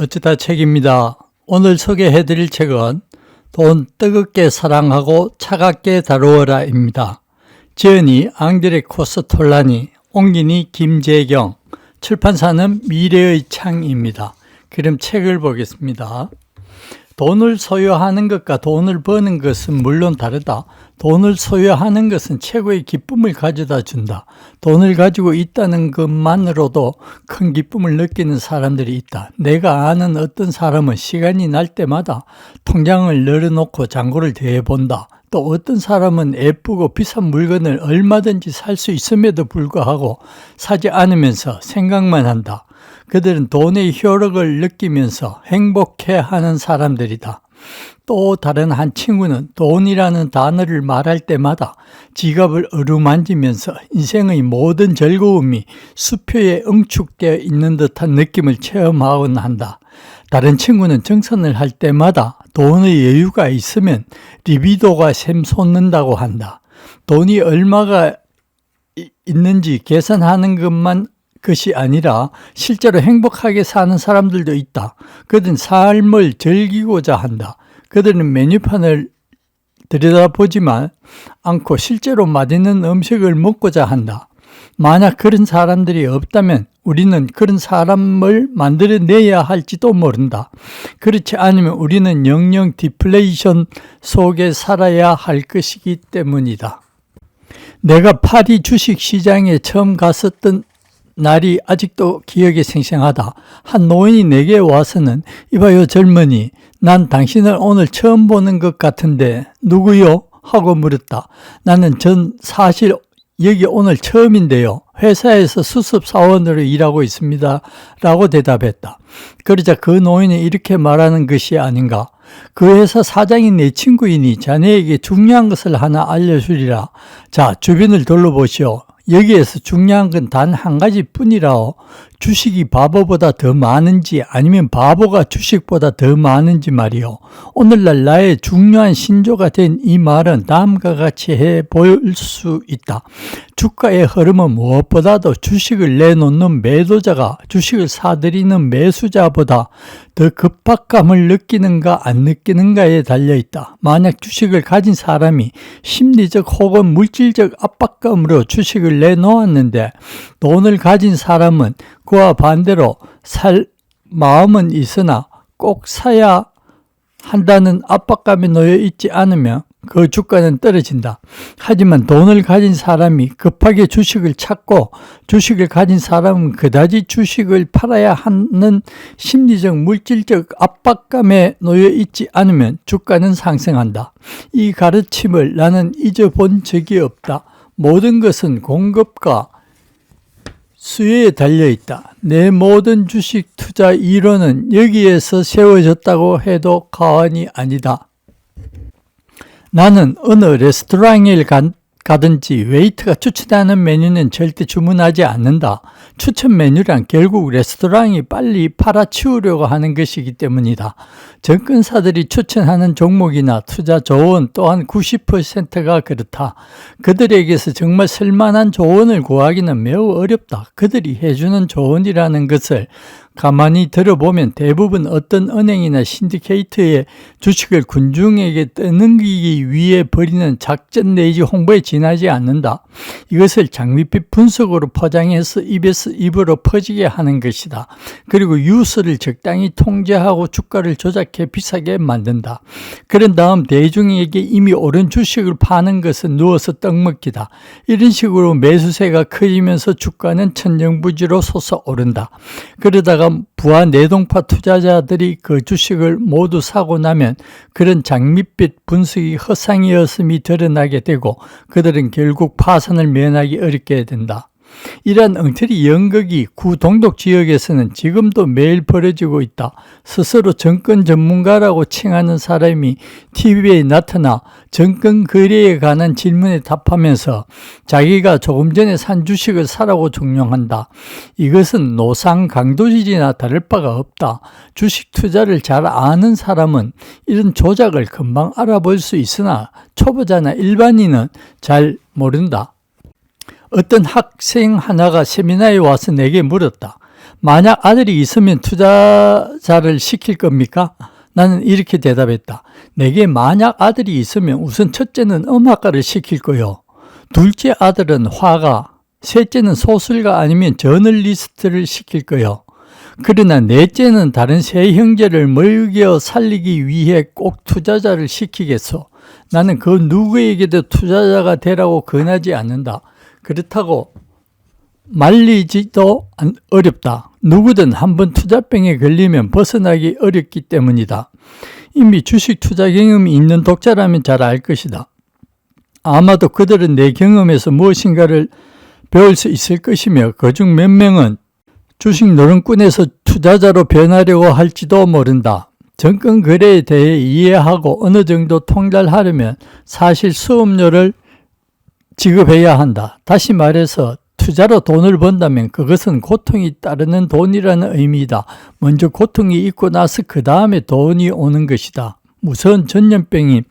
어쩌다 책입니다. 오늘 소개해 드릴 책은 돈 뜨겁게 사랑하고 차갑게 다루어라입니다. 지은이 앙드레 코스톨라니, 옹gin이 김재경, 출판사는 미래의 창입니다. 그럼 책을 보겠습니다. 돈을 소유하는 것과 돈을 버는 것은 물론 다르다. 돈을 소유하는 것은 최고의 기쁨을 가져다 준다. 돈을 가지고 있다는 것만으로도 큰 기쁨을 느끼는 사람들이 있다. 내가 아는 어떤 사람은 시간이 날 때마다 통장을 열어놓고 잔고를 대본다. 또 어떤 사람은 예쁘고 비싼 물건을 얼마든지 살 수 있음에도 불구하고 사지 않으면서 생각만 한다. 그들은 돈의 효력을 느끼면서 행복해 하는 사람들이다. 또 다른 한 친구는 돈이라는 단어를 말할 때마다 지갑을 어루만지면서 인생의 모든 즐거움이 수표에 응축되어 있는 듯한 느낌을 체험하곤 한다. 다른 친구는 정산을 할 때마다 돈의 여유가 있으면 리비도가 샘솟는다고 한다. 돈이 얼마가 이- 있는지 계산하는 것만 것이 아니라 실제로 행복하게 사는 사람들도 있다. 그들은 삶을 즐기고자 한다. 그들은 메뉴판을 들여다보지만 않고 실제로 맛있는 음식을 먹고자 한다. 만약 그런 사람들이 없다면 우리는 그런 사람을 만들어내야 할지도 모른다. 그렇지 않으면 우리는 영영 디플레이션 속에 살아야 할 것이기 때문이다. 내가 파리 주식 시장에 처음 갔었던 날이 아직도 기억에 생생하다. 한 노인이 내게 와서는 이봐요 젊은이 난 당신을 오늘 처음 보는 것 같은데 누구요? 하고 물었다. 나는 전 사실 여기 오늘 처음인데요. 회사에서 수습 사원으로 일하고 있습니다. 라고 대답했다. 그러자 그 노인이 이렇게 말하는 것이 아닌가. 그 회사 사장이 내 친구이니 자네에게 중요한 것을 하나 알려주리라. 자, 주변을 둘러보시오. 여기에서 중요한 건 단 한 가지 뿐이라오. 주식이 바보보다 더 많은지 아니면 바보가 주식보다 더 많은지 말이오. 오늘날 나의 중요한 신조가 된 이 말은 다음과 같이 해 보일 수 있다. 주가의 흐름은 무엇보다도 주식을 내놓는 매도자가 주식을 사들이는 매수자보다 더 급박감을 느끼는가 안 느끼는가에 달려 있다. 만약 주식을 가진 사람이 심리적 혹은 물질적 압박감으로 주식을 내놓았는데 돈을 가진 사람은 그와 반대로 살 마음은 있으나 꼭 사야 한다는 압박감에 놓여 있지 않으면 그 주가는 떨어진다. 하지만 돈을 가진 사람이 급하게 주식을 찾고 주식을 가진 사람은 그다지 주식을 팔아야 하는 심리적 물질적 압박감에 놓여 있지 않으면 주가는 상승한다. 이 가르침을 나는 잊어본 적이 없다. 모든 것은 공급과 수요에 달려 있다. 내 모든 주식 투자 이론은 여기에서 세워졌다고 해도 과언이 아니다. 나는 어느 레스토랑에 간- 가든지 웨이트가 추천하는 메뉴는 절대 주문하지 않는다. 추천 메뉴란 결국 레스토랑이 빨리 팔아치우려고 하는 것이기 때문이다. 정권사들이 추천하는 종목이나 투자 조언 또한 90%가 그렇다. 그들에게서 정말 쓸만한 조언을 구하기는 매우 어렵다. 그들이 해주는 조언이라는 것을 가만히 들어보면 대부분 어떤 은행이나 신디케이트의 주식을 군중에게 떠넘기기 위해 벌이는 작전 내지 홍보에 지나지 않는다. 이것을 장밋빛 분석으로 포장해서 입에서 입으로 퍼지게 하는 것이다. 그리고 유서를 적당히 통제하고 주가를 조작해 비싸게 만든다. 그런 다음 대중에게 이미 오른 주식을 파는 것은 누워서 떡먹기다. 이런 식으로 매수세가 커지면서 주가는 천정부지로 솟아오른다. 그러다가 부하 내동파 투자자들이 그 주식을 모두 사고 나면 그런 장밋빛 분석이 허상이었음이 드러나게 되고 그들은 결국 파산을 면하기 어렵게 된다. 이러한 엉터리 연극이 구 동독 지역에서는 지금도 매일 벌어지고 있다. 스스로 정권 전문가라고 칭하는 사람이 TV에 나타나 정권 거래에 관한 질문에 답하면서 자기가 조금 전에 산 주식을 사라고 종용한다. 이것은 노상 강도질이나 다를 바가 없다. 주식 투자를 잘 아는 사람은 이런 조작을 금방 알아볼 수 있으나 초보자나 일반인은 잘 모른다. 어떤 학생 하나가 세미나에 와서 내게 물었다. 만약 아들이 있으면 투자자를 시킬 겁니까? 나는 이렇게 대답했다. 내게 만약 아들이 있으면 우선 첫째는 음악가를 시킬 거요. 둘째 아들은 화가, 셋째는 소설가 아니면 저널리스트를 시킬 거요. 그러나 넷째는 다른 세 형제를 먹여 살리기 위해 꼭 투자자를 시키겠소. 나는 그 누구에게도 투자자가 되라고 권하지 않는다. 그렇다고 말리지도 안- 어렵다. 누구든 한번 투자병에 걸리면 벗어나기 어렵기 때문이다. 이미 주식 투자 경험이 있는 독자라면 잘 알 것이다. 아마도 그들은 내 경험에서 무엇인가를 배울 수 있을 것이며 그중 몇 명은 주식 노름꾼에서 투자자로 변하려고 할지도 모른다. 정권 거래에 대해 이해하고 어느 정도 통달하려면 사실 수업료를 지급해야 한다. 다시 말해서 투자로 돈을 번다면 그것은 고통이 따르는 돈이라는 의미이다. 먼저 고통이 있고 나서 그 다음에 돈이 오는 것이다. 무서운 전염병인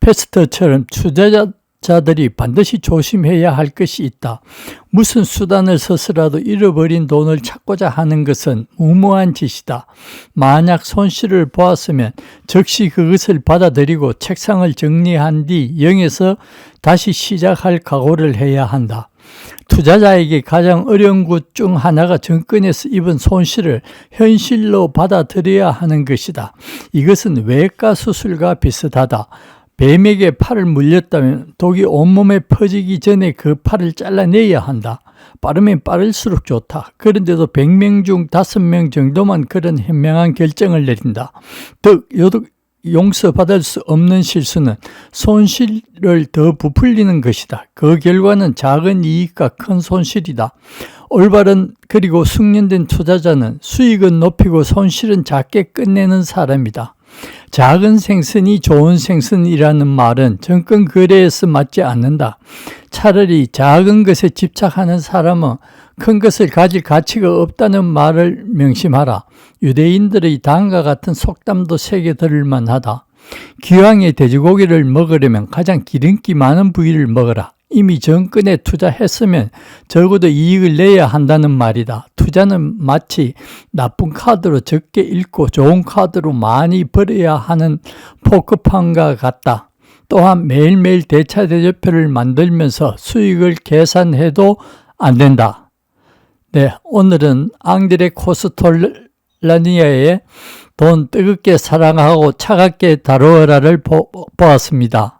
패스트처럼 투자자 들이 반드시 조심해야 할 것이 있다. 무슨 수단을 써서라도 잃어버린 돈을 찾고자 하는 것은 무모한 짓이다. 만약 손실을 보았으면 즉시 그것을 받아들이고 책상을 정리한 뒤 0에서 다시 시작할 각오를 해야 한다. 투자자에게 가장 어려운 것 중 하나가 정권에서 입은 손실을 현실로 받아들여야 하는 것이다. 이것은 외과 수술과 비슷하다. 뱀에게 팔을 물렸다면 독이 온몸에 퍼지기 전에 그 팔을 잘라내야 한다. 빠르면 빠를수록 좋다. 그런데도 100명 중 5명 정도만 그런 현명한 결정을 내린다. 더 용서받을 수 없는 실수는 손실을 더 부풀리는 것이다. 그 결과는 작은 이익과 큰 손실이다. 올바른 그리고 숙련된 투자자는 수익은 높이고 손실은 작게 끝내는 사람이다. 작은 생선이 좋은 생선이라는 말은 정권 거래에서 맞지 않는다. 차라리 작은 것에 집착하는 사람은 큰 것을 가질 가치가 없다는 말을 명심하라. 유대인들의 다음과 같은 속담도 새겨 들을 만하다. 기왕에 돼지고기를 먹으려면 가장 기름기 많은 부위를 먹어라. 이미 정권에 투자했으면 적어도 이익을 내야 한다는 말이다. 투자는 마치 나쁜 카드로 적게 읽고 좋은 카드로 많이 벌어야 하는 포크판과 같다. 또한 매일매일 대차대조표를 만들면서 수익을 계산해도 안 된다. 네, 오늘은 앙드레 코스톨라니아의 돈 뜨겁게 사랑하고 차갑게 다루어라를 보, 보았습니다.